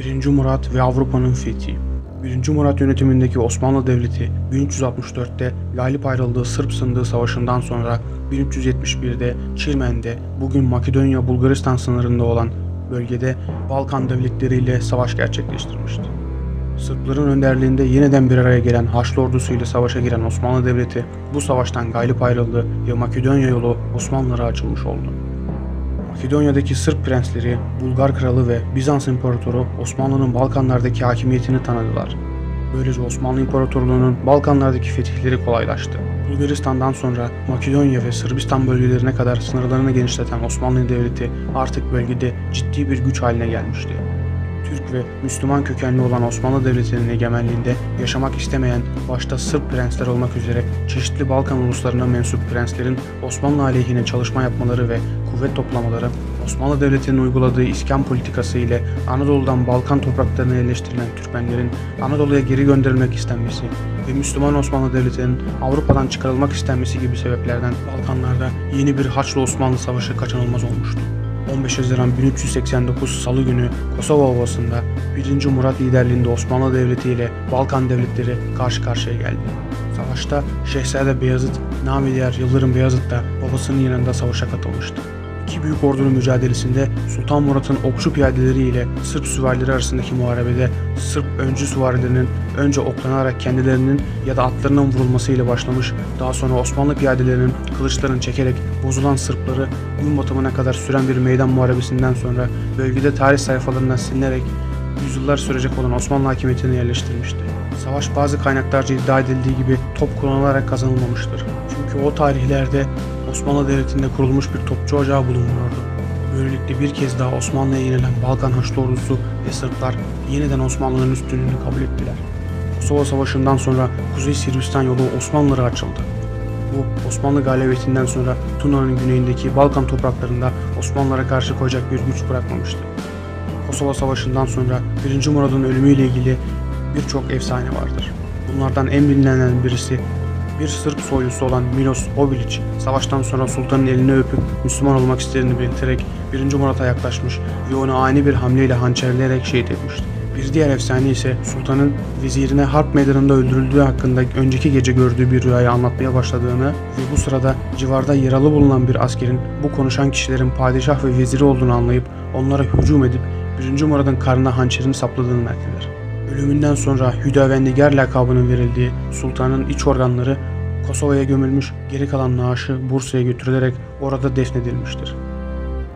1. Murat ve Avrupa'nın fethi 1. Murat yönetimindeki Osmanlı Devleti 1364'te galip ayrıldığı Sırp Sındığı Savaşı'ndan sonra 1371'de Çirmen'de bugün Makedonya Bulgaristan sınırında olan bölgede Balkan devletleriyle savaş gerçekleştirmişti. Sırpların önderliğinde yeniden bir araya gelen Haçlı ordusuyla savaşa giren Osmanlı Devleti bu savaştan galip ayrıldı ve Makedonya yolu Osmanlılara açılmış oldu. Makedonya'daki Sırp prensleri, Bulgar kralı ve Bizans imparatoru Osmanlı'nın Balkanlardaki hakimiyetini tanıdılar. Böylece Osmanlı İmparatorluğu'nun Balkanlardaki fetihleri kolaylaştı. Bulgaristan'dan sonra Makedonya ve Sırbistan bölgelerine kadar sınırlarını genişleten Osmanlı Devleti artık bölgede ciddi bir güç haline gelmişti. Türk ve Müslüman kökenli olan Osmanlı Devleti'nin egemenliğinde yaşamak istemeyen başta Sırp prensler olmak üzere çeşitli Balkan uluslarına mensup prenslerin Osmanlı aleyhine çalışma yapmaları ve kuvvet toplamaları, Osmanlı Devleti'nin uyguladığı iskan politikası ile Anadolu'dan Balkan topraklarına yerleştirilen Türkmenlerin Anadolu'ya geri gönderilmek istenmesi ve Müslüman Osmanlı Devleti'nin Avrupa'dan çıkarılmak istenmesi gibi sebeplerden Balkanlarda yeni bir Haçlı Osmanlı Savaşı kaçınılmaz olmuştu. 15 Haziran 1389 Salı günü Kosova Ovası'nda 1. Murat liderliğinde Osmanlı Devleti ile Balkan devletleri karşı karşıya geldi. Savaşta Şehzade Beyazıt, diğer Yıldırım Beyazıt da babasının yanında savaşa katılmıştı. İki büyük ordunun mücadelesinde Sultan Murat'ın okçu piyadeleri ile Sırp süvarileri arasındaki muharebede Sırp öncü süvarilerinin önce oklanarak kendilerinin ya da atlarının vurulmasıyla başlamış, daha sonra Osmanlı piyadelerinin kılıçlarını çekerek bozulan Sırpları gün batımına kadar süren bir meydan muharebesinden sonra bölgede tarih sayfalarından silinerek yüzyıllar sürecek olan Osmanlı hakimiyetini yerleştirmişti. Savaş bazı kaynaklarca iddia edildiği gibi top kullanılarak kazanılmamıştır. Çünkü o tarihlerde Osmanlı Devleti'nde kurulmuş bir topçu ocağı bulunmuyordu. Böylelikle bir kez daha Osmanlı'ya yenilen Balkan Haçlı ordusu ve Sırplar yeniden Osmanlı'nın üstünlüğünü kabul ettiler. Kosova Savaşı'ndan sonra Kuzey Sırbistan yolu Osmanlılara açıldı. Bu Osmanlı galibiyetinden sonra Tuna'nın güneyindeki Balkan topraklarında Osmanlılara karşı koyacak bir güç bırakmamıştı. Kosova Savaşı'ndan sonra 1. Murad'ın ölümüyle ilgili birçok efsane vardır. Bunlardan en bilinenlerden birisi bir Sırp soylusu olan Milos Obilic savaştan sonra sultanın elini öpüp Müslüman olmak istediğini belirterek 1. Murat'a yaklaşmış ve onu ani bir hamleyle hançerleyerek şehit etmişti. Bir diğer efsane ise sultanın vezirine harp meydanında öldürüldüğü hakkında önceki gece gördüğü bir rüyayı anlatmaya başladığını ve bu sırada civarda yaralı bulunan bir askerin bu konuşan kişilerin padişah ve veziri olduğunu anlayıp onlara hücum edip 1. Murad'ın karnına hançerini sapladığını nakleder. Ölümünden sonra Hüdavendigar lakabının verildiği sultanın iç organları Kosova'ya gömülmüş, geri kalan naaşı Bursa'ya götürülerek orada defnedilmiştir.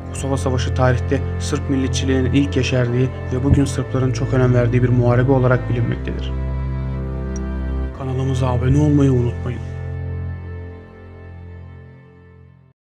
Kosova Savaşı tarihte Sırp milliyetçiliğinin ilk yeşerdiği ve bugün Sırpların çok önem verdiği bir muharebe olarak bilinmektedir. Kanalımıza abone olmayı unutmayın.